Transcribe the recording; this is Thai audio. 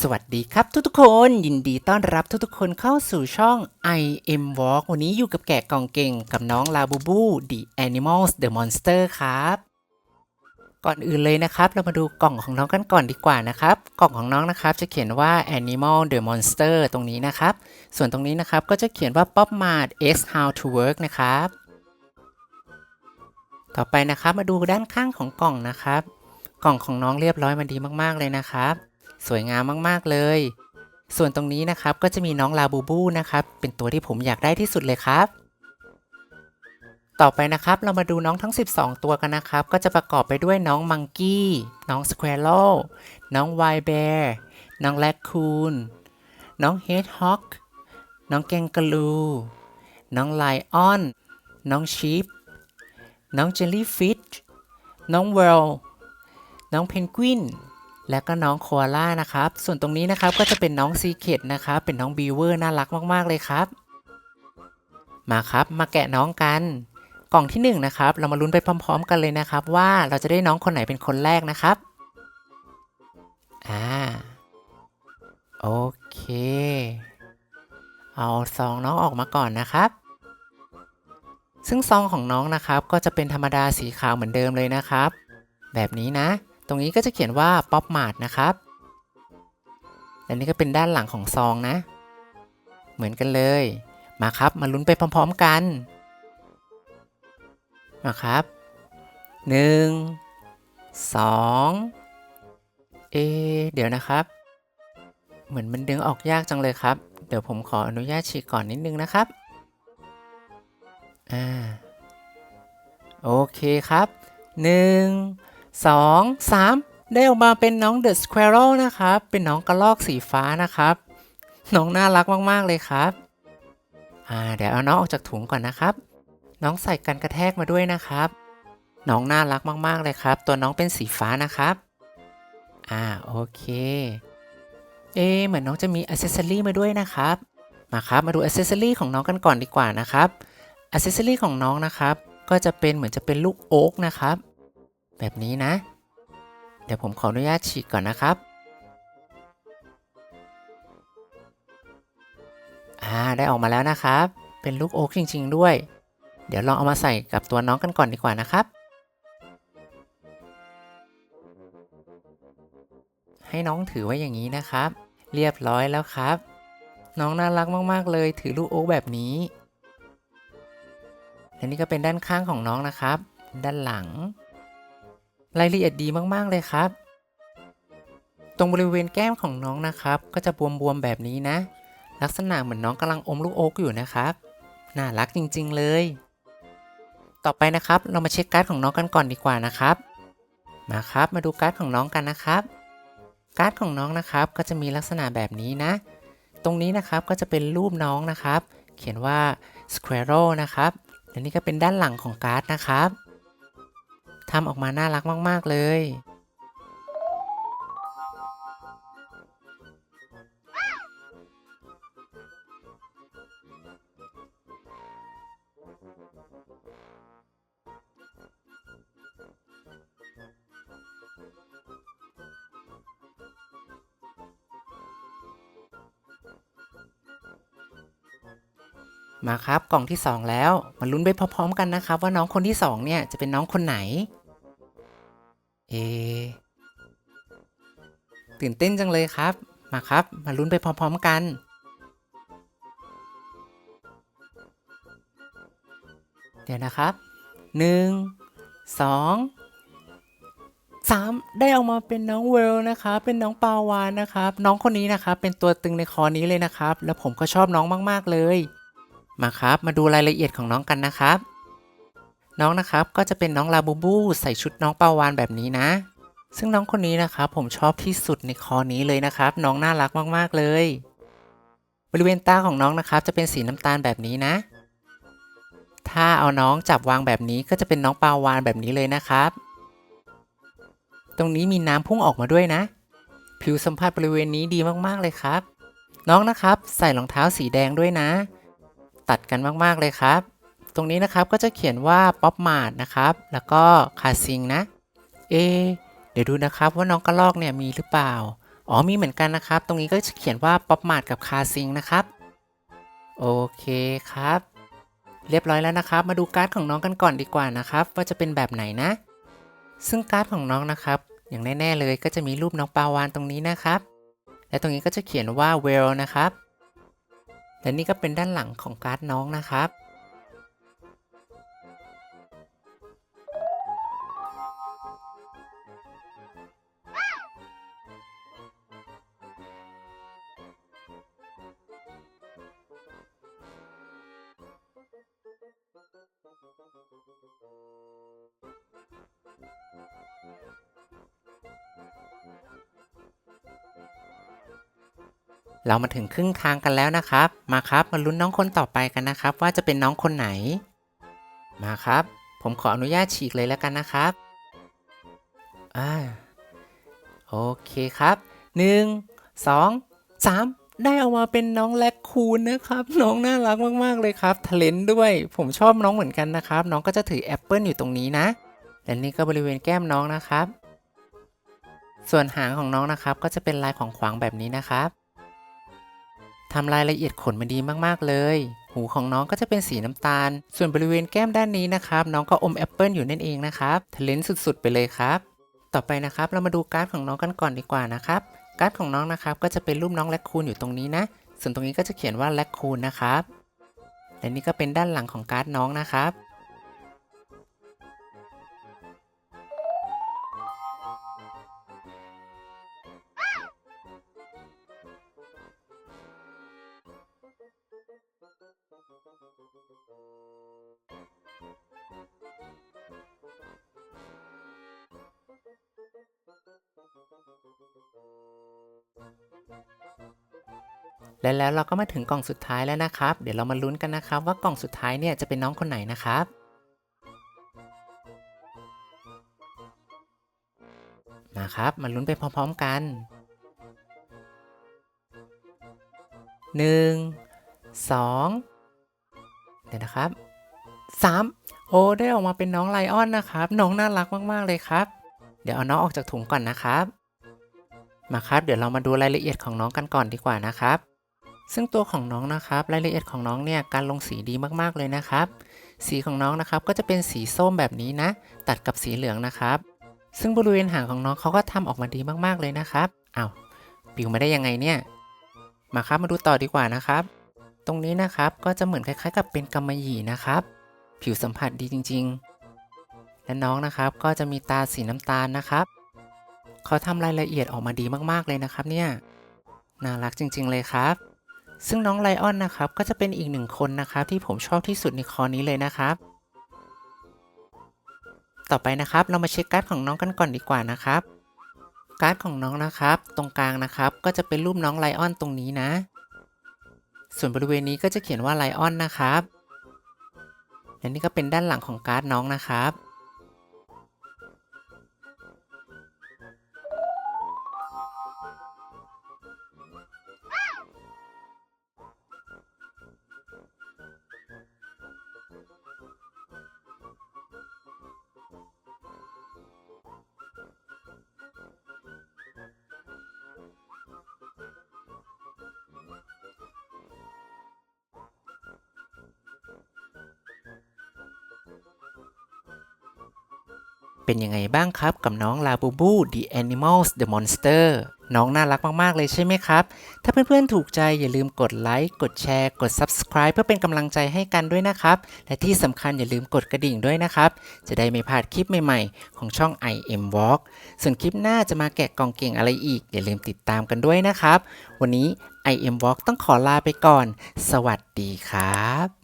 สวัสดีครับทุกๆคนยินดีต้อนรับทุกๆคนเข้าสู่ช่อง I am Walk วันนี้อยู่กับแกะกล่องเก่งกับน้องลาบูบู The Animals the Monster ครับ ก่อนอื่นเลยนะครับ เรามาดูกล่องของน้องกันก่อนดีกว่านะครับ กล่องของน้องนะครับจะเขียนว่า Animal the Monster ตรงนี้นะครับ ส่วนตรงนี้นะครับก็จะเขียนว่า Pop Mart X How to Work นะครับ ต่อไปนะครับมาดูด้านข้างของกล่องนะครับ กล่องของน้องเรียบร้อยมาดีมากๆเลยนะครับ สวยงามมากๆเลย ส่วนตรงนี้นะครับก็จะมีน้องลาบูบูนะครับ เป็นตัวที่ผมอยากได้ที่สุดเลยครับ ต่อไปนะครับเรามาดูน้องทั้ง 12 ตัวกันนะครับ ก็จะประกอบไปด้วยน้องมังกี้ น้องสแควร์โลน้องไวแบร์น้องแรคคูน น้องเฮดฮอก น้องแกงกะลู น้องไลออน น้องชีฟน้องเจลลี่ฟิชน้องเวล น้องเพนกวิน และก็น้องโคอาล่านะครับ ส่วนตรงนี้นะครับก็จะเป็นน้องซีเคดนะครับ เป็นน้องบีเวอร์น่ารักมากๆเลยครับ มาครับมาแกะน้องกัน กล่องที่หนึ่งนะครับ เรามาลุ้นไปพร้อม ๆ กันเลยนะครับ ว่าเราจะได้น้องคนไหนเป็นคนแรกนะครับ อ่า โอเค เอาซองน้องออกมาก่อนนะครับ ซึ่งซองของน้องนะครับ ก็จะเป็นธรรมดาสีขาวเหมือนเดิมเลยนะครับ แบบนี้นะ ตรงนี้ก็จะเขียนว่าป๊อปมาร์ทนะครับและนี่ก็เป็นด้านหลังของซองนะ เหมือนกันเลย มาครับ มาลุ้นไปพร้อม ๆกัน มาครับ 1 2 เอ เดี๋ยวนะครับ เหมือนมันดึงออกยากจังเลยครับ เดี๋ยวผมขออนุญาตฉีกก่อนนิดนึงนะครับ อ่า โอเคครับห นึ่งสองสามได้ออกมาเป็นน้องเดอะสควอ r ร l นะครับ เป็นน้องกระรอกสีฟ้านะครับ น้องน่ารักมาก ๆ เลยครับ อ่า เดี๋ยวเอาน้องออกจากถุงก่อนนะครับ น้องใส่กันกระแทกมาด้วยนะครับ น้องน่ารักมาก ๆ เลยครับ ตัวน้องเป็นสีฟ้านะครับ อ่า โอเค เอเหมือนน้องจะมีอ c เซ s ซอรี่มาด้วยนะครับ มาครับ มาดูอ c เซ s ซอรี่ของน้องกันก่อนดีกว่านะครับอ c เซ s ซอรี่ของน้องนะครับ ก็จะเป็นเหมือนจะเป็นลูกโอ๊กนะครับ แบบนี้นะ เดี๋ยวผมขออนุญาตฉีกก่อนนะครับ อ่า ได้ออกมาแล้วนะครับ เป็นลูกโอ๊กจริง ๆ ด้วย เดี๋ยวลองเอามาใส่กับตัวน้องกันก่อนดีกว่านะครับ ให้น้องถือไว้อย่างนี้นะครับ เรียบร้อยแล้วครับ น้องน่ารักมากๆ เลย ถือลูกโอ๊กแบบนี้และนี่ก็เป็นด้านข้างของน้องนะครับ ด้านหลัง รายละเอียดดีมากๆเลยครับ ตรงบริเวณแก้มของน้องนะครับ ก็จะบวมๆแบบนี้นะ ลักษณะเหมือนน้องกำลังอมลูกโอ๊กอยู่นะครับ น่ารักจริง ๆ เลย ต่อไปนะครับ เรามาเช็คการ์ดของน้องกันก่อนดีกว่านะครับ มาครับมาดูการ์ดของน้องกันนะครับ การ์ดของน้องนะครับก็จะมีลักษณะแบบนี้นะ ตรงนี้นะครับก็จะเป็นรูปน้องนะครับ เขียนว่า squirrel นะครับและนี่ก็เป็นด้านหลังของการ์ดนะครับ ทำออกมาน่ารักมาก ๆ เลย มาครับกล่องที่ 2 แล้ว มาลุ้นไปพร้อมๆกันนะครับ ว่าน้องคนที่ 2 เนี่ยจะเป็นน้องคนไหน เอตื่นเต้นจังเลยครับ มาครับ มาลุ้นไปพร้อมๆกัน เดี๋ยวนะครับ1 2 3ได้ออกมาเป็นน้องเวลนะครับเป็นน้องปาวานนะครับ น้องคนนี้นะครับเป็นตัวตึงในคอนี้เลยนะครับ แล้วผมก็ชอบน้องมาก ๆ เลย มาครับ มาดูรายละเอียดของน้องกันนะครับ น้องนะครับก็จะเป็นน้องลาบูบูใส่ชุดน้องปาวานแบบนี้นะ ซึ่งน้องคนนี้นะครับผมชอบที่สุดในคอนี้เลยนะครับ น้องน่ารักมากๆเลย บริเวณตาของน้องนะครับ จะเป็นสีน้ำตาลแบบนี้นะ ถ้าเอาน้องจับวางแบบนี้ก็จะเป็นน้องปาวานแบบนี้เลยนะครับ ตรงนี้มีน้ำพุ่งออกมาด้วยนะ ผิวสัมผัสบริเวณนี้ดีมากๆเลยครับ น้องนะครับใส่รองเท้าสีแดงด้วยนะ ตัดกันมากๆเลยครับ ตรงนี้นะครับก็จะเขียนว่าป๊อปมาร์ทนะครับ แล้วก็คาซิงนะ เอ เดี๋ยวดูนะครับว่าน้องกระลอกเนี่ยมีหรือเปล่า อ๋อมีเหมือนกันนะครับ ตรงนี้ก็จะเขียนว่าป๊อปมาร์ทกับคาซิงนะครับ โอเคครับ เรียบร้อยแล้วนะครับ มาดูการ์ดของน้องกันก่อนดีกว่านะครับ ว่าจะเป็นแบบไหนนะ ซึ่งการ์ดของน้องนะครับ อย่างแน่ ๆ เลยก็จะมีรูปน้องปาวานตรงนี้นะครับ และตรงนี้ก็จะเขียนว่า well นะครับและนี่ก็เป็นด้านหลังของการ์ดน้องนะครับ เรามาถึงครึ่งทางกันแล้วนะครับ มาครับมาลุ้นน้องคนต่อไปกันนะครับ ว่าจะเป็นน้องคนไหน มาครับ ผมขออนุญาตฉีกเลยแล้วกันนะครับอ่าโอเคครับหนึ่งสองสามได้ออกมาเป็นน้องแลคคูนนะครับ น้องน่ารักมากๆเลยครับทะเลนด้วย ผมชอบน้องเหมือนกันนะครับ น้องก็จะถือแอปเปิลอยู่ตรงนี้นะและนี่ก็บริเวณแก้มน้องนะครับ ส่วนหางของน้องนะครับก็จะเป็นลายของขวางแบบนี้นะครับ ทำรายละเอียดขนมาดีมากๆเลย หูของน้องก็จะเป็นสีน้ำตาล ส่วนบริเวณแก้มด้านนี้นะครับ น้องก็อมแอปเปิลอยู่นั่นเองนะครับทะเลนสุดๆ ไปเลยครับ ต่อไปนะครับ เรามาดูการ์ดของน้องกันก่อนดีกว่านะครับ การ์ดของน้องนะครับก็จะเป็นรูปน้องแลคคูนอยู่ตรงนี้นะ ส่วนตรงนี้ก็จะเขียนว่าแลคคูนนะครับ และนี่ก็เป็นด้านหลังของการ์ดน้องนะครับ และแล้วเราก็มาถึงกล่องสุดท้ายแล้วนะครับ เดี๋ยวเรามาลุ้นกันนะครับ ว่ากล่องสุดท้ายเนี่ยจะเป็นน้องคนไหนนะครับ มาครับ มาลุ้นไปพร้อมๆกันหนึ่งสองเดี๋ยวนะครับสามโอ้ได้ออกมาเป็นน้องไลออนนะครับ น้องน่ารักมากๆเลยครับ เดี๋ยวเอาน้องออกจากถุงก่อนนะครับ มาครับ เดี๋ยวเรามาดูรายละเอียดของน้องกันก่อนดีกว่านะครับ ซึ่งตัวของน้องนะครับ รายละเอียดของน้องเนี่ยการลงสีดีมากๆเลยนะครับ สีของน้องนะครับก็จะเป็นสีส้มแบบนี้นะ ตัดกับสีเหลืองนะครับ ซึ่งบริเวณหางของน้องเขาก็ทำออกมาดีมากๆเลยนะครับอ้าวปิวมาได้ยังไงเนี่ย มาครับมาดูต่อดีกว่านะครับ ตรงนี้นะครับก็จะเหมือนคล้ายๆ กับเป็นกำมะหยี่นะครับ ผิวสัมผัสดีจริง ๆ และน้องนะครับก็จะมีตาสีน้ำตาลนะครับ เขาทำรายละเอียดออกมาดีมากๆเลยนะครับเนี่ย น่ารักจริง ๆ เลยครับ ซึ่งน้องไลออนนะครับก็จะเป็นอีกหนึ่งคนนะครับที่ผมชอบที่สุดในคอนี้เลยนะครับ ต่อไปนะครับเรามาเช็คการ์ดของน้องกันก่อนดีกว่านะครับ การ์ดของน้องนะครับ ตรงกลางนะครับก็จะเป็นรูปน้องไลออนตรงนี้นะ ส่วนบริเวณนี้ก็จะเขียนว่าไลออนนะครับและนี่ก็เป็นด้านหลังของการ์ดน้องนะครับ เป็นยังไงบ้างครับกับน้องลาบูบู The Animals The Monster น้องน่ารักมาก ๆ เลยใช่ไหมครับ ถ้าเพื่อน ๆ ถูกใจอย่าลืมกดไลค์ กดแชร์ กด Subscribe เพื่อเป็นกำลังใจให้กันด้วยนะครับ และที่สำคัญอย่าลืมกดกระดิ่งด้วยนะครับ จะได้ไม่พลาดคลิปใหม่ ๆ ของช่อง IM Walk ส่วนคลิปหน้าจะมาแกะกล่องเก่งอะไรอีก อย่าลืมติดตามกันด้วยนะครับ วันนี้ IM Walk ต้องขอลาไปก่อน สวัสดีครับ